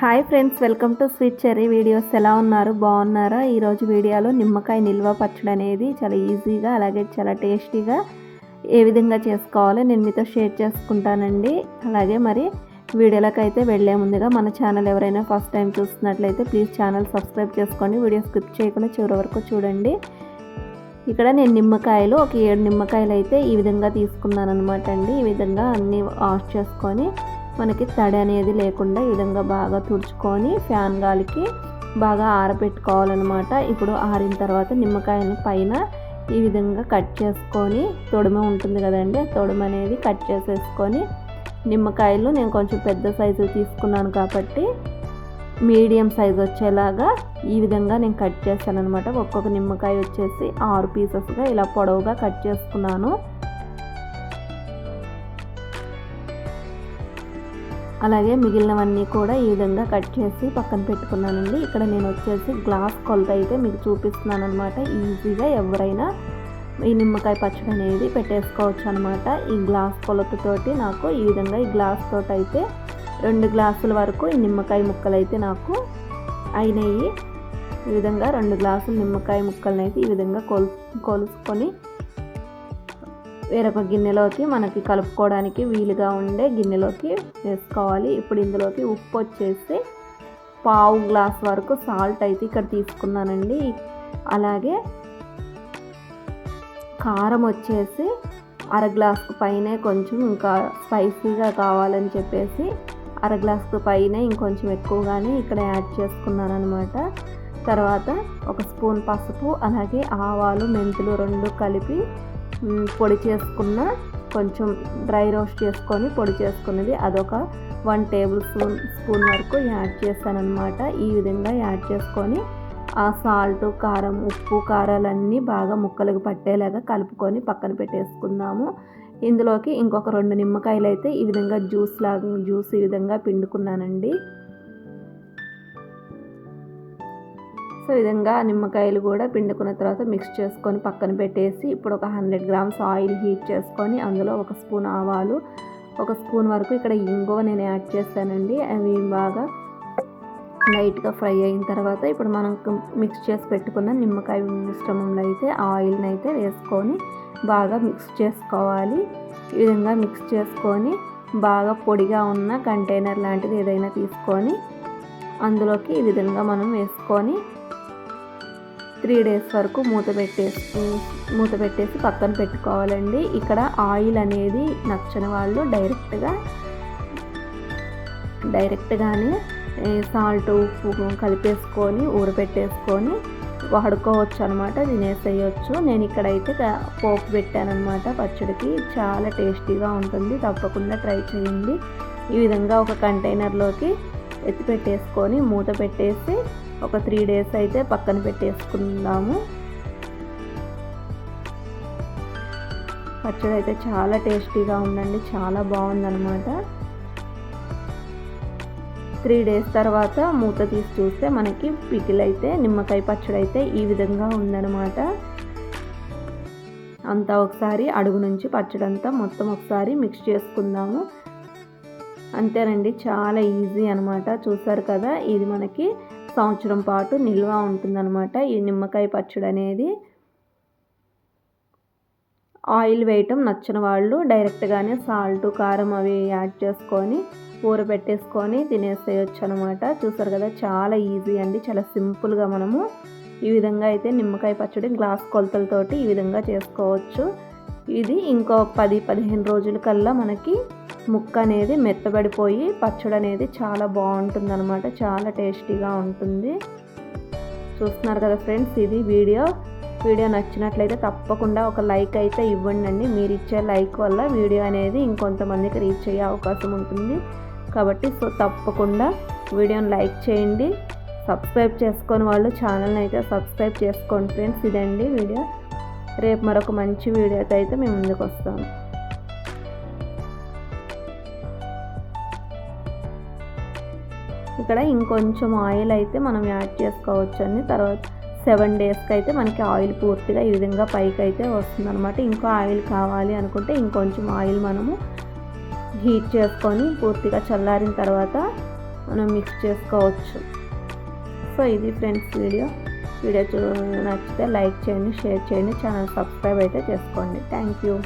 Hi friends welcome to sweet cherry videos. ఎలా ఉన్నారు? బాగున్నారా? ఈరోజు వీడియోలో నిమ్మకాయ నిల్వ పచ్చడి అనేది చాలా ఈజీగా అలాగే చాలా టేస్టీగా ఏ విధంగా చేసుకోవాలో నేను మీతో షేర్ చేసుకుంటానండి. అలాగే మరి వీడియోలోకి అయితే వెళ్ళే ముందుగా మన ఛానల్ ఎవరైనా ఫస్ట్ టైం చూస్తున్నట్లయితే ప్లీజ్ ఛానల్ సబ్స్క్రైబ్ చేసుకోండి. వీడియో స్కిప్ చేయకుండా చివరి వరకు చూడండి. ఇక్కడ నేను నిమ్మకాయలు ఒక ఏడు నిమ్మకాయలు అయితే ఈ విధంగా తీసుకున్నాను అనమాట అండి. ఈ విధంగా అన్నీ వాష్ చేసుకొని మనకి తడి అనేది లేకుండా ఈ విధంగా బాగా తుడుచుకొని ఫ్యాన్ గాలికి బాగా ఆరబెట్టుకోవాలన్నమాట. ఇప్పుడు ఆరిన తర్వాత నిమ్మకాయని పైన ఈ విధంగా కట్ చేసుకొని తొడుమ ఉంటుంది కదండి తొడుమ అనేది కట్ చేసేసుకొని నిమ్మకాయలు నేను కొంచెం పెద్ద సైజు తీసుకున్నాను కాబట్టి మీడియం సైజ్ వచ్చేలాగా ఈ విధంగా నేను కట్ చేస్తాను అనమాట ఒక్కొక్క నిమ్మకాయ వచ్చేసి ఆరు పీసెస్గా ఇలా పొడవుగా కట్ చేసుకున్నాను. అలాగే మిగిలినవన్నీ కూడా ఈ విధంగా కట్ చేసి పక్కన పెట్టుకున్నానండి. ఇక్కడ నేను వచ్చేసి గ్లాస్ కొలత అయితే మీకు చూపిస్తున్నాను అనమాట ఈజీగా ఎవరైనా ఈ నిమ్మకాయ పచ్చడి అనేది పెట్టేసుకోవచ్చు అనమాట ఈ గ్లాస్ కొలతతోటి నాకు ఈ విధంగా ఈ గ్లాస్ తోటి అయితే రెండు గ్లాసుల వరకు ఈ నిమ్మకాయ ముక్కలు అయితే నాకు అయినాయి. ఈ విధంగా రెండు గ్లాసులు నిమ్మకాయ ముక్కలను అయితే ఈ విధంగా కొలు కొలుసుకొని వేరొక గిన్నెలోకి మనకి కలుపుకోవడానికి వీలుగా ఉండే గిన్నెలోకి వేసుకోవాలి. ఇప్పుడు ఇందులోకి ఉప్పు వచ్చేసి పావు గ్లాస్ వరకు సాల్ట్ అయితే ఇక్కడ తీసుకున్నానండి. అలాగే కారం వచ్చేసి అర గ్లాస్కు పైనే కొంచెం ఇంకా స్పైసీగా కావాలని చెప్పేసి అర గ్లాస్కు పైన ఇంకొంచెం ఎక్కువగానే ఇక్కడ యాడ్ చేసుకున్నాను అనమాట తర్వాత ఒక స్పూన్ పసుపు అలాగే ఆవాలు మెంతులు రెండు కలిపి పొడి చేసుకున్న కొంచెం డ్రై రోస్ట్ చేసుకొని పొడి చేసుకున్నది. అదొక వన్ టేబుల్ స్పూన్ స్పూన్ వరకు యాడ్ చేశానమాట ఈ విధంగా యాడ్ చేసుకొని ఆ సాల్ట్ కారం ఉప్పు కారాలన్నీ బాగా ముక్కలకు పట్టేలాగా కలుపుకొని పక్కన పెట్టేసుకుందాము. ఇందులోకి ఇంకొక రెండు నిమ్మకాయలు అయితే ఈ విధంగా జ్యూస్ లాగా జ్యూస్ ఈ విధంగా పిండుకున్నానండి. సో విధంగా నిమ్మకాయలు కూడా పిండుకున్న తర్వాత మిక్స్ చేసుకొని పక్కన పెట్టేసి ఇప్పుడు ఒక హండ్రెడ్ గ్రామ్స్ ఆయిల్ హీట్ చేసుకొని అందులో ఒక స్పూన్ ఆవాలు ఒక స్పూన్ వరకు ఇక్కడ ఇంగువ నేను యాడ్ చేస్తానండి అవి బాగా లైట్గా ఫ్రై అయిన తర్వాత ఇప్పుడు మనం మిక్స్ చేసి పెట్టుకున్న నిమ్మకాయ మిశ్రమంలో అయితే ఆయిల్ని అయితే వేసుకొని బాగా మిక్స్ చేసుకోవాలి. ఈ విధంగా మిక్స్ చేసుకొని బాగా పొడిగా ఉన్న కంటైనర్ లాంటిది ఏదైనా తీసుకొని అందులోకి ఈ విధంగా మనం వేసుకొని త్రీ డేస్ వరకు మూత పెట్టేసి మూత పెట్టేసి పక్కన పెట్టుకోవాలండి. ఇక్కడ ఆయిల్ అనేది నచ్చని వాళ్ళు డైరెక్ట్గా డైరెక్ట్గానే సాల్ట్ ఉప్పు కలిపేసుకొని ఊరపెట్టేసుకొని వాడుకోవచ్చు అనమాట తినేసేయచ్చు. నేను ఇక్కడైతే పోపు పెట్టానమాట పచ్చడికి చాలా టేస్టీగా ఉంటుంది. తప్పకుండా ట్రై చేయండి. ఈ విధంగా ఒక కంటైనర్లోకి ఎత్తి పెట్టేసుకొని మూత పెట్టేసి ఒక త్రీ డేస్ అయితే పక్కన పెట్టేసుకుందాము. పచ్చడి అయితే చాలా టేస్టీగా ఉందండి చాలా బాగుందనమాట త్రీ డేస్ తర్వాత మూత తీసి చూస్తే మనకి పికిల్ అయితే నిమ్మకాయ పచ్చడి అయితే ఈ విధంగా ఉందన్నమాట. అంతా ఒకసారి అడుగు నుంచి పచ్చడి అంతా మొత్తం ఒకసారి మిక్స్ చేసుకుందాము. అంతేనండి చాలా ఈజీ అనమాట చూసారు కదా ఇది మనకి సంవత్సరం పాటు నిల్వ ఉంటుందన్నమాట. ఈ నిమ్మకాయ పచ్చడి అనేది ఆయిల్ వేయటం నచ్చిన వాళ్ళు డైరెక్ట్గానే సాల్ట్ కారం అవి యాడ్ చేసుకొని ఊర పెట్టేసుకొని తినేసేయచ్చు అనమాట చూసారు కదా చాలా ఈజీ అండి చాలా సింపుల్గా మనము ఈ విధంగా అయితే నిమ్మకాయ పచ్చడి గ్లాస్ కొలతలతోటి ఈ విధంగా చేసుకోవచ్చు. ఇది ఇంకో పది పదిహేను రోజుల కల్లా మనకి ముక్క అనేది మెత్తబడిపోయి పచ్చడి అనేది చాలా బాగుంటుంది అనమాట చాలా టేస్టీగా ఉంటుంది. చూస్తున్నారు కదా ఫ్రెండ్స్ ఇది వీడియో. వీడియో నచ్చినట్లయితే తప్పకుండా ఒక లైక్ అయితే ఇవ్వండి మీరు ఇచ్చే లైక్ వల్ల వీడియో అనేది ఇంకొంతమందికి రీచ్ అయ్యే అవకాశం ఉంటుంది. కాబట్టి సో తప్పకుండా వీడియోని లైక్ చేయండి. సబ్స్క్రైబ్ చేసుకొని వాళ్ళు ఛానల్ని అయితే సబ్స్క్రైబ్ చేసుకోండి ఫ్రెండ్స్. ఇదండి వీడియో. రేపు మరొక మంచి వీడియోతో అయితే మేము ముందుకు వస్తాము ఇక్కడ ఇంకొంచెం ఆయిల్ అయితే మనం యాడ్ చేసుకోవచ్చు అండి తర్వాత సెవెన్ డేస్కి అయితే మనకి ఆయిల్ పూర్తిగా ఈ విధంగా పైకి అయితే వస్తుందన్నమాట. ఇంకో ఆయిల్ కావాలి అనుకుంటే ఇంకొంచెం ఆయిల్ మనము హీట్ చేసుకొని పూర్తిగా చల్లారిన తర్వాత మనం మిక్స్ చేసుకోవచ్చు. సో ఇది ఫ్రెండ్స్ వీడియో. వీడియో చూ నచ్చితే లైక్ చేయండి షేర్ చేయండి ఛానల్ సబ్స్క్రైబ్ అయితే చేసుకోండి. Thank you.